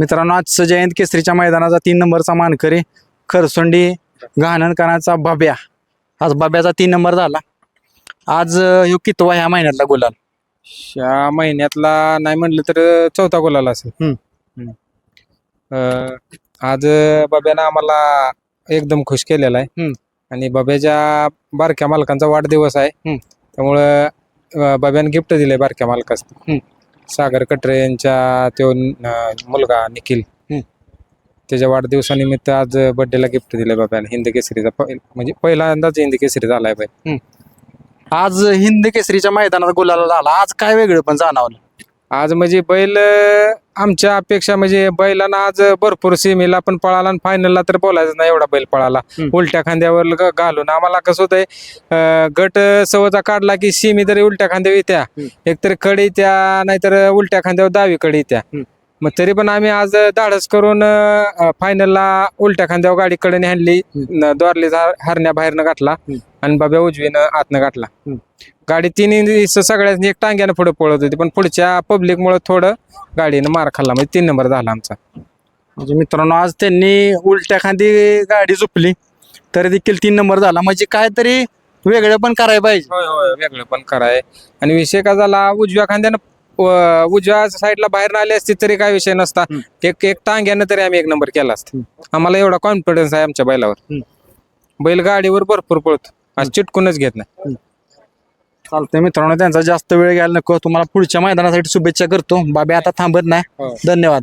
मित्रांनो आज जयंत केसरीच्या मैदानाचा तीन नंबरचा मानकरी खरसोंडी गहाणनकरांचा बाब्या आज बाब्याचा तीन नंबर झाला आज ह्यो कितवा ह्या महिन्यातला गुलाल या महिन्यातला नाही म्हणलं तर चौथा गोलाला असेल हम्म. हम्म. अं, आज बाब्यानं आम्हाला एकदम खुश केलेला आहे हम्म. आणि बाब्याच्या बारक्या मालकांचा वाढदिवस आहे हम्म. त्यामुळं अं, बाब्यानं गिफ्ट दिलंय बारक्या मालकास हम्म. सागर कटरे यांच्या तो मुलगा निखिल. हम्म. त्याच्या वाढदिवसानिमित्त आज बर्थडेला गिफ्ट दिलंय बाब्यानं हिंद केसरीचा पहि- म्हणजे पहिल्यांदाच हिंद केसरी झालाय बाई. आज हिंद केसरीच्या मैदानात गुलाल झाला. आज काय वेगळं पण जाणवलं. आज म्हणजे बैल आमच्या अपेक्षा म्हणजे बैलांना आज भरपूर सेमीला पण पळाला आणि फायनलला तर बोलायचं नाही एवढा बैल पळाला. उलट्या खांद्यावर घालून आम्हाला कसं होतंय गट सवचा काढला की सेमी तरी उलट्या खांद्यावर येत्या. एकतरकडे येत्या नाहीतर उलट्या खांद्यावर डावी कडे येत्या. मग तरी पण आम्ही आज धाडस करून फायनलला उलट्या खांद्यावर गाडी कडे आणली न- द्वारली हरण्या बाहेरनं गाठला. आणि बाब्या उजवीनं आतनं गाठला. हम्म. गाडी तिन्ही सगळ्यांनी एक टांग्यानं पुढे पळत होती पण पुढच्या पब्लिक मुळे थोडं गाडीनं मार खाल्ला. म्हणजे तीन नंबर झाला आमचा. म्हणजे मित्रांनो आज त्यांनी उलट्या खांदी गाडी झुपली तरी देखील तीन नंबर झाला. म्हणजे काहीतरी वेगळं पण करायला पाहिजे. होय होय वेगळं पण कराय. आणि विषय का झाला उजव्या खांद्यानं उजव्या साईडला बाहेर आले असते तरी काय विषय नसता. हम्म. एक एक टांग्यानं तरी आम्ही एक नंबर केला असता. आम्हाला एवढा कॉन्फिडन्स आहे आमच्या बैलावर. हम्म. बैल गाडीवर भरपूर पळतो. आज चिटकूनच घेत नाही. चालतंय मित्रांनो त्यांचा जास्त वेळ घ्यायला नको. तुम्हाला पुढच्या मैदानासाठी शुभेच्छा करतो. बाबे आता थांबत नाही. हो. धन्यवाद.